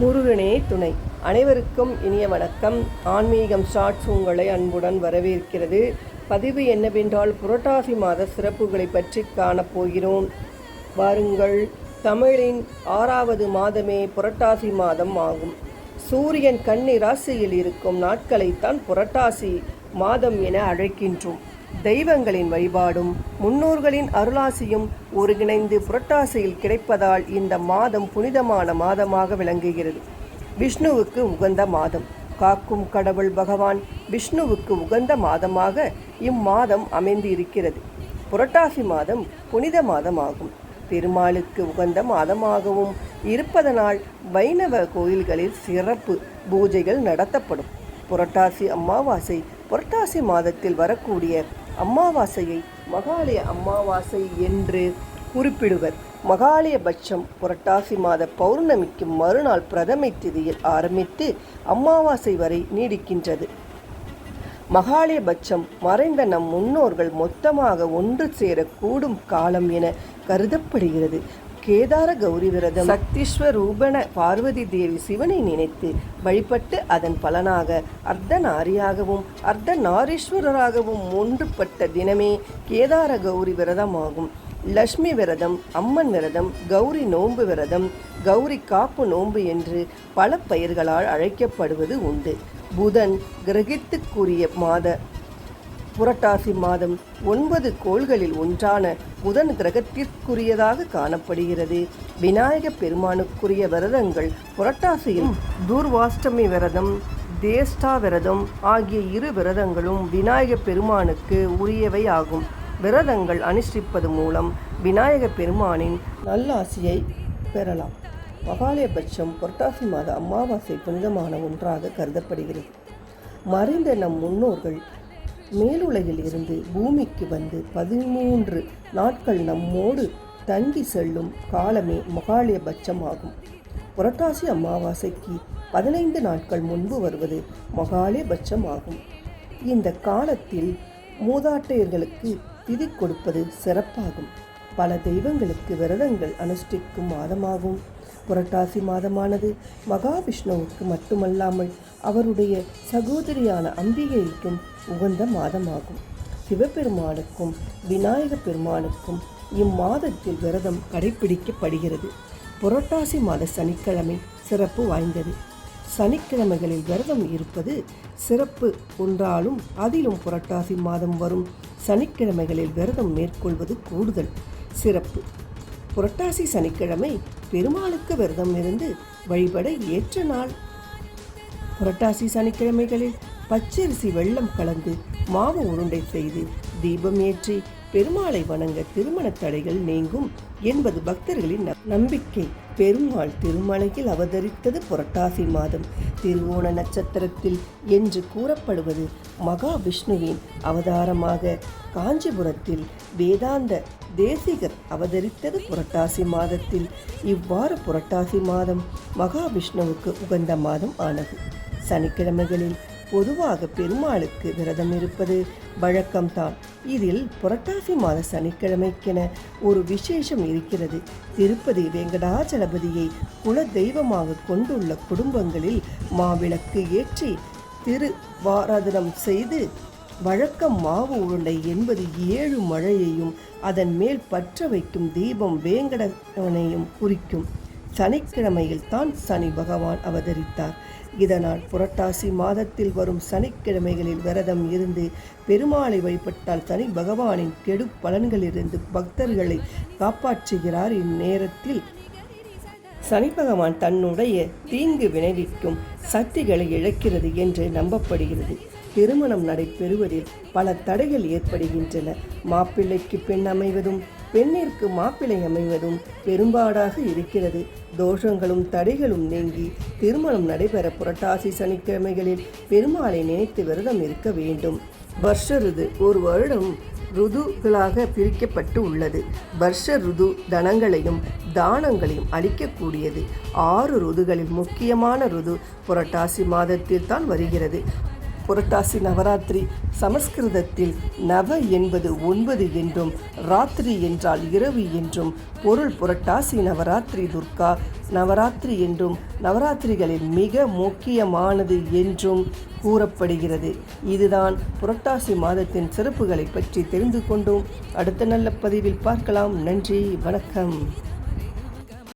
முருகனே துணை. அனைவருக்கும் இனிய வணக்கம். ஆன்மீகம் ஷார்ட்ஸ் உங்களை அன்புடன் வரவேற்கிறது. பதிவு என்னவென்றால் புரட்டாசி மாத சிறப்புகளை பற்றி காணப்போகிறோம். வாருங்கள் தமிழின் ஆறாவது மாதமே புரட்டாசி மாதம் ஆகும். சூரியன் கன்னி ராசியில் இருக்கும் நாட்களைத்தான் புரட்டாசி மாதம் என அழைக்கின்றோம். தெய்வங்களின் வழிபாடும் முன்னோர்களின் அருளாசியும் ஒருங்கிணைந்து புரட்டாசியில் கிடைப்பதால் இந்த மாதம் புனிதமான மாதமாக விளங்குகிறது. விஷ்ணுவுக்கு உகந்த மாதம். காக்கும் கடவுள் பகவான் விஷ்ணுவுக்கு உகந்த மாதமாக இம்மாதம் அமைந்து இருக்கிறது புரட்டாசி மாதம் புனித மாதமாகும். பெருமாளுக்கு உகந்த மாதமாகவும் இருப்பதனால் வைணவ கோயில்களில் சிறப்பு பூஜைகள் நடத்தப்படும். புரட்டாசி அமாவாசை புரட்டாசி மாதத்தில் வரக்கூடிய அமாவாசையை மகாலய அமாவாசை என்று குறிப்பிடுவர். மகாலயபட்சம் புரட்டாசி மாத பௌர்ணமிக்கு மறுநாள் பிரதமை திதியில் ஆரம்பித்து அமாவாசை வரை நீடிக்கின்றது. மகாலயபட்சம் மறைந்த நம் முன்னோர்கள் மொத்தமாக ஒன்று சேர கூடும் காலம் என கருதப்படுகிறது. கேதார கௌரி விரதம். சக்திஸ்வரூபண பார்வதி தேவி சிவனை நினைத்து வழிபட்டு அதன் பலனாக அர்த்த நாரியாகவும் அர்த்த நாரீஸ்வரராகவும் ஒன்றுபட்ட தினமே கேதார கௌரி விரதமாகும். லக்ஷ்மி விரதம் அம்மன் விரதம் கௌரி நோன்பு விரதம் கௌரி காப்பு நோன்பு என்று பல பெயர்களால் அழைக்கப்படுவது உண்டு. புதன் கிரகித்துக்குரிய மாத புரட்டாசி மாதம் ஒன்பது கோள்களில் ஒன்றான புதன் கிரகத்திற்குரியதாக காணப்படுகிறது. விநாயக பெருமானுக்குரிய விரதங்கள் புரட்டாசியில் தூர்வாஷ்டமி விரதம் தேஷ்டா விரதம் ஆகிய இரு விரதங்களும் விநாயக பெருமானுக்கு உரியவை ஆகும். விரதங்கள் அனுஷ்டிப்பது மூலம் விநாயக பெருமானின் நல்லாசியை பெறலாம். மகாலயபட்சம் புரட்டாசி மாத அமாவாசை புனிதமான ஒன்றாக கருதப்படுகிறது. மறைந்த நம் முன்னோர்கள் மேலுலகில் இருந்து பூமிக்கு வந்து பதிமூன்று நாட்கள் நம்மோடு தங்கி செல்லும் காலமே மகாலயபட்சமாகும். புரட்டாசி அமாவாசைக்கு பதினைந்து நாட்கள் முன்பு வருவது மகாலயபட்சமாகும். இந்த காலத்தில் மூதாட்டையர்களுக்கு திதி கொடுப்பது சிறப்பாகும். பல தெய்வங்களுக்கு விரதங்கள் அனுஷ்டிக்கும் மாதமாகும். புரட்டாசி மாதமானது மகாவிஷ்ணுவுக்கு மட்டுமல்லாமல் அவருடைய சகோதரியான அம்பிகைக்கும் உகந்த மாதமாகும். சிவபெருமானுக்கும் விநாயக பெருமானுக்கும் இம்மாதத்தில் விரதம் கடைபிடிக்கப்படுகிறது புரட்டாசி மாத சனிக்கிழமை சிறப்பு வாய்ந்தது. சனிக்கிழமைகளில் விரதம் இருப்பது சிறப்பு ஒன்றாலும் அதிலும் புரட்டாசி மாதம் வரும் சனிக்கிழமைகளில் விரதம் மேற்கொள்வது கூடுதல் சிறப்பு. புரட்டாசி சனிக்கிழமை பெருமாளுக்கு விரதம் இருந்து வழிபட ஏற்ற நாள். புரட்டாசி சனிக்கிழமைகளில் பச்சரிசி வெள்ளம் கலந்து மாவு உருண்டை செய்து தீபம் ஏற்றி பெருமாளை வணங்க திருமண தடைகள் நீங்கும். என்பது பக்தர்களின் ந- நம்பிக்கை. பெருமாள் திருமலையில் அவதரித்தது புரட்டாசி மாதம். திருவோண நட்சத்திரத்தில் என்று கூறப்படுவது மகாவிஷ்ணுவின் அவதாரமாக. காஞ்சிபுரத்தில் வேதாந்த தேசிகர் அவதரித்தது புரட்டாசி மாதத்தில். இவ்வாறு புரட்டாசி மாதம் மகாவிஷ்ணுவுக்கு உகந்த மாதம் ஆனது. சனிக்கிழமைகளில் பொதுவாக பெருமாளுக்கு விரதம் இருப்பது வழக்கம்தான். இதில் புரட்டாசி மாத சனிக்கிழமைக்கென ஒரு விசேஷம் இருக்கிறது. திருப்பதி வெங்கடாச்சலபதியை குல தெய்வமாக கொண்டுள்ள குடும்பங்களில் மாவிளக்கு ஏற்றி திரு வாராதனம் செய்து வழக்கம் மாவு உருண்டை என்பது ஏழு மழையையும் அதன் மேல் பற்ற வைக்கும் தீபம் வேங்கடவனையும் குறிக்கும். சனிக்கிழமையில் தான் சனி பகவான் அவதரித்தார். இதனால் புரட்டாசி மாதத்தில் வரும் சனிக்கிழமைகளில் விரதம் இருந்து பெருமாளை வழிபட்டால் சனி பகவானின் கெடு பலன்களிலிருந்து பக்தர்களை காப்பாற்றுகிறார். இந்நேரத்தில் சனி பகவான் தன்னுடைய தீங்கு விளைவிக்கும் சக்திகளை இழக்கிறது என்று நம்பப்படுகிறது. திருமணம் நடைபெறுவதில் பல தடைகள் ஏற்படுகின்றன. மாப்பிள்ளைக்கு பெண் அமைவதும் பெண்ணிற்கு மாப்பிள்ளை அமைவதும் பெரும்பாடாக இருக்கிறது. தோஷங்களும் தடைகளும் நீங்கி திருமணம் நடைபெற புரட்டாசி சனிக்கிழமைகளில் பெருமாளை நினைத்து விரதம் இருக்க வேண்டும். வருஷ ருது ஒரு வருடம் ருதுகளாக பிரிக்கப்பட்டு உள்ளது. வருஷ ருது தனங்களையும் தானங்களையும் அளிக்கக்கூடியது. ஆறு ருதுகளில் முக்கியமான ருது புரட்டாசி மாதத்தில் தான் வருகிறது. புரட்டாசி நவராத்திரி சமஸ்கிருதத்தில் நவ என்பது ஒன்பது என்றும் ராத்திரி என்றால் இரவு என்றும் பொருள் புரட்டாசி நவராத்திரி துர்கா நவராத்திரி என்றும் நவராத்திரிகளில் மிக முக்கியமானது என்றும் கூறப்படுகிறது. இதுதான் புரட்டாசி மாதத்தின் சிறப்புகளை பற்றி தெரிந்து கொண்டோம். அடுத்த நல்ல பதிவில் பார்க்கலாம். நன்றி வணக்கம்.